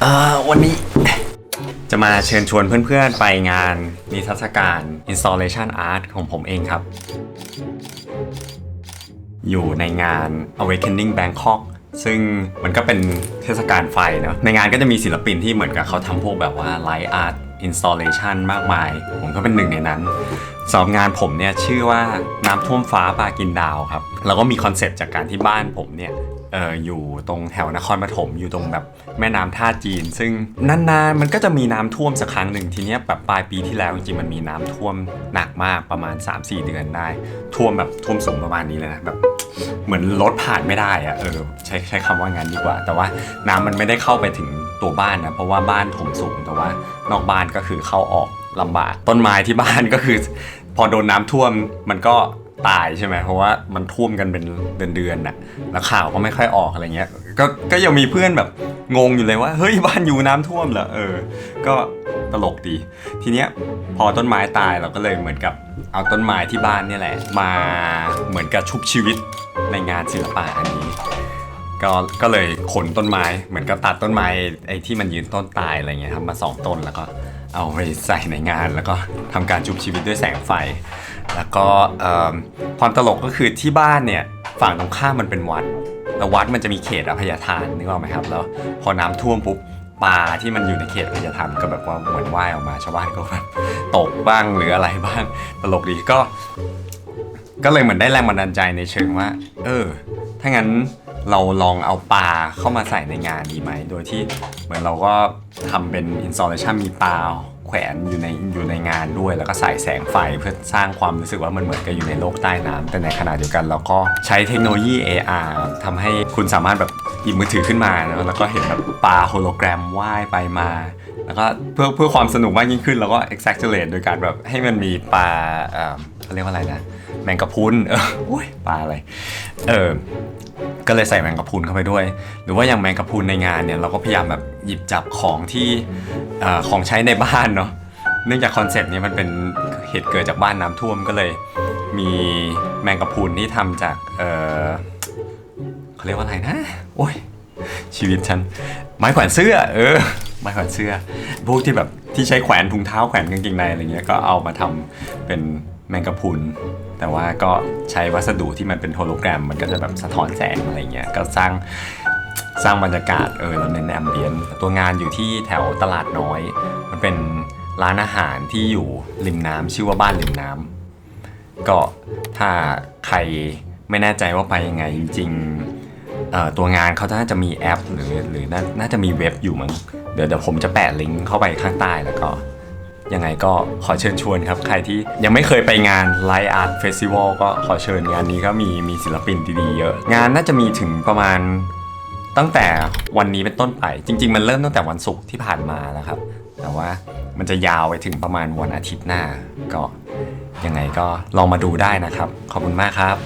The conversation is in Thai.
เอ่อวันนี้ จะมาเชิญชวนเพื่อนๆไปงานนิทรรศการ Installation Art ของผมเองครับ อยู่ในงาน Awakening Bangkok ซึ่งมันก็เป็นเทศกาลไฟเนาะในงานก็จะมีศิลปินที่เหมือนกับเขาทำพวกแบบว่า Light Art Installation มากมาย ผมก็เป็นหนึ่งในนั้นสำหรับงานผมเนี่ยชื่อว่าน้ำท่วมฟ้าปลากินดาวครับ แล้วก็มีคอนเซปต์จากการที่บ้านผมเนี่ย เอออยู่ตรงแถวนครปฐมอยู่ตรงแบบแม่น้ำท่าจีน ซึ่งนานๆมันก็จะมีน้ำท่วมสักครั้งหนึ่งทีเนี้ยแบบปลายปีที่แล้วจริงๆมันมีน้ำท่วมหนักมากประมาณ 3-4 เดือนได้ ท่วมแบบท่วมสูงประมาณนี้เลยนะแบบเหมือนรถผ่านไม่ได้อะเออใช้ใช้คำว่างั้นดีกว่า แต่ว่าน้ำมันไม่ได้เข้าไปถึงตัวบ้านนะเพราะว่าบ้านถมสูงแต่ว่านอกบ้านก็คือเข้าออกลำบากต้นไม้ที่บ้านก็คือ พอโดนน้ำท่วมมันก็ ตายใช่ไหมเพราะว่ามันท่วมกันเป็นเดือนๆน่ะแล้วข่าวก็ไม่ค่อยออกอะไรเงี้ยก็ก็ยังมีเพื่อนแบบงงอยู่เลยว่า เฮ้ยบ้านอยู่น้ำท่วมเหรอเออ ก็ตลกดี ทีเนี้ยพอต้นไม้ตายเราก็เลยเหมือนกับเอาต้นไม้ที่บ้านเนี่ยแหละ มาเหมือนกับชุบชีวิตในงานศิลปะอันนี้ก็ก็เลยขนต้นไม้เหมือนกับตัดต้นไม้ไอ้ที่มันยืนต้นตายอะไรเงี้ยครับมาสองต้นแล้วก็เอาไปใส่ในงานแล้วก็ทำการชุบชีวิตด้วยแสงไฟ แล้วก็ความตลกก็คือที่บ้านเนี่ยฝั่งตรงข้ามมันเป็นวัด แล้ววัดมันจะมีเขตอภัยทานนึกออกไหมครับ แล้วพอน้ำท่วมปุ๊บปลาที่มันอยู่ในเขตอภัยทานก็แบบว่าเหมือนว่ายออกมาชาวบ้านก็แบบตกบ้างหรืออะไรบ้างตลกดีก็ ก็เลยเหมือนได้แรงบันดาลใจในเชิงว่า เออ ถ้างั้นเราลองเอาปลาเข้ามาใส่ในงานดีไหม โดยที่เหมือนเราก็ทำเป็น installation มีปลา แขวนอยู่ในอยู่ในงานด้วย แล้วก็ใส่แสงไฟเพื่อสร้างความรู้สึกว่ามันเหมือนกับอยู่ในโลกใต้น้ำแต่ในขณะเดียวกันเราก็ใช้เทคโนโลยี AR ทำให้คุณสามารถแบบหยิบมือถือขึ้นมาแล้วก็เห็นแบบปลาโฮโลแกรมว่ายไปมา แล้วก็เพื่อเพื่อความสนุกมากยิ่งขึ้นเราก็ exaggerate โดยการแบบให้มันมีปลาเอ่อเขาเรียกว่าอะไรนะแมงกะพรุนเออโอ้ยปลาอะไรเออ ก็เลยใส่แมงกะพรุนเข้าไปด้วย หรือว่าอย่างแมงกะพรุนในงานเนี่ยเราก็พยายามแบบหยิบจับของที่ของใช้ในบ้านเนาะเนื่องจากคอนเซปต์นี้มันเป็นเหตุเกิดจากบ้านน้ำท่วมก็เลย มีแมงกะพรุนที่ทำจากเออเขาเรียกว่าอะไรนะโอ้ยชีวิตฉันไม้แขวนเสื้อ เออไม้แขวนเสื้อ พวกที่แบบที่ใช้แขวนถุงเท้าแขวนกางเกงในอะไรเงี้ยก็เอามาทำเป็น แมงกะพรุน แต่ว่าก็ใช้วัสดุที่มันเป็นโฮโลแกรม มันก็จะแบบสะท้อนแสงอะไรเงี้ย ก็สร้างสร้างบรรยากาศเออเราเน้นแอมเบียนตัวงานอยู่ที่แถวตลาดน้อย มันเป็นร้านอาหารที่อยู่ริมน้ำชื่อว่าบ้านริมน้ำก็ถ้าใครไม่แน่ใจว่าไปยังไงจริงตัวงานเขาน่าจะมีแอป หรือหรือนน่าจะมีเว็บอยู่มั้งเดี๋ยวเดี๋ยวผมจะแปะลิงก์เข้าไปข้างใต้แล้วก็ ยังไงก็ขอเชิญชวนครับ ใครที่ยังไม่เคยไปงาน Light Art Festival ก็ขอเชิญงานนี้ก็มีมีศิลปินดีๆเยอะ งานน่าจะมีถึงประมาณตั้งแต่วันนี้เป็นต้นไป จริง ๆ มันเริ่มตั้งแต่วันศุกร์ที่ผ่านมาแล้วครับ แต่ว่ามันจะยาวไปถึงประมาณวันอาทิตย์หน้า ก็ยังไงก็ลองมาดูได้นะครับ ขอบคุณมากครับ